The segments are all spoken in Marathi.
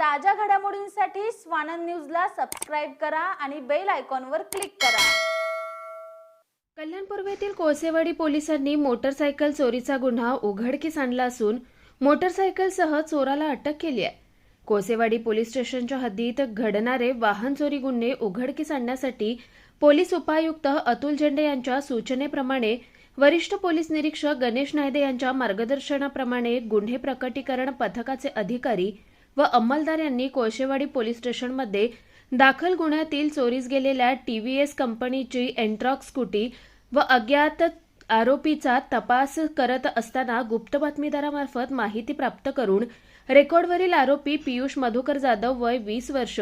ताज्या घडामोडींसाठी स्वानंद न्यूजला सबस्क्राईब करा आणि बेल आयकॉनवर क्लिक करा. कल्याण पूर्वेतील कोळसेवाडी पोलिसांनी मोटरसायकल चोरीचा गुन्हा उघडकीस आणला असून मोटरसायकलसह चोराला अटक केली आहे. कोळसेवाडी पोलीस स्टेशनच्या हद्दीत घडणारे वाहन चोरी गुन्हे उघडकीस आणण्यासाठी पोलीस उपायुक्त अतुल झेंडे यांच्या सूचनेप्रमाणे वरिष्ठ पोलीस निरीक्षक गणेश नायदे यांच्या मार्गदर्शनाप्रमाणे गुन्हे प्रकटीकरण पथकाचे अधिकारी व अंमलदार यांनी कोळशेवाडी पोलीस स्टेशनमध्ये दाखल गुन्ह्यातील चोरीस गेलेल्या टीव्हीएस कंपनीची एन्ट्रॉक स्कूटी व अज्ञात आरोपीचा तपास करत असताना गुप्त बातमीदारामार्फत माहिती प्राप्त करून रेकॉर्डवरील आरोपी पियुष मधुकर जाधव वय वीस वर्ष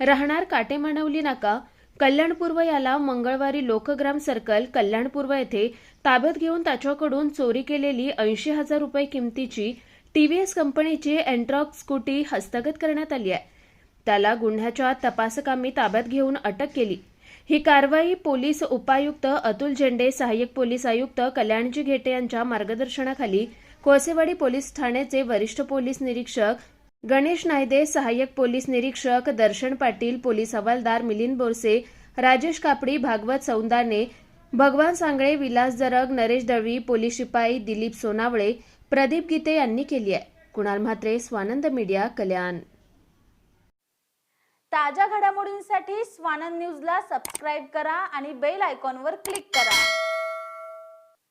राहणार काटेमानवली नाका कल्याणपूर्व याला मंगळवारी लोकग्राम सर्कल कल्याणपूर्व येथे ताब्यात घेऊन त्याच्याकडून चोरी केलेली ऐंशी हजार रुपये किमतीची टीव्हीएस कंपनीची एन्ट्रॉक स्कूटी हस्तगत करण्यात आली आहे. त्याला गुन्ह्याच्या तपासकामी ताब्यात घेऊन अटक केली. ही कारवाई पोलीस उपायुक्त अतुल झेंडे सहाय्यक पोलीस आयुक्त कल्याणजी घेटे यांच्या मार्गदर्शनाखाली कोळसेवाडी पोलीस ठाण्याचे वरिष्ठ पोलीस निरीक्षक गणेश नायदे सहाय्यक पोलीस निरीक्षक दर्शन पाटील पोलीस हवालदार मिलिंद बोरसे राजेश कापडी भागवत सौंदाने भगवान सांगळे विलास जरग नरेश दळवी पोलीस शिपाई दिलीप सोनावळे प्रदीप गीते यांनी केली आहे. कुणाल म्हात्रे स्वानंद मीडिया कल्याण. ताज्या घडामोडींसाठी स्वानंद न्यूजला सबस्क्राईब करा आणि बेल आयकॉनवर क्लिक करा.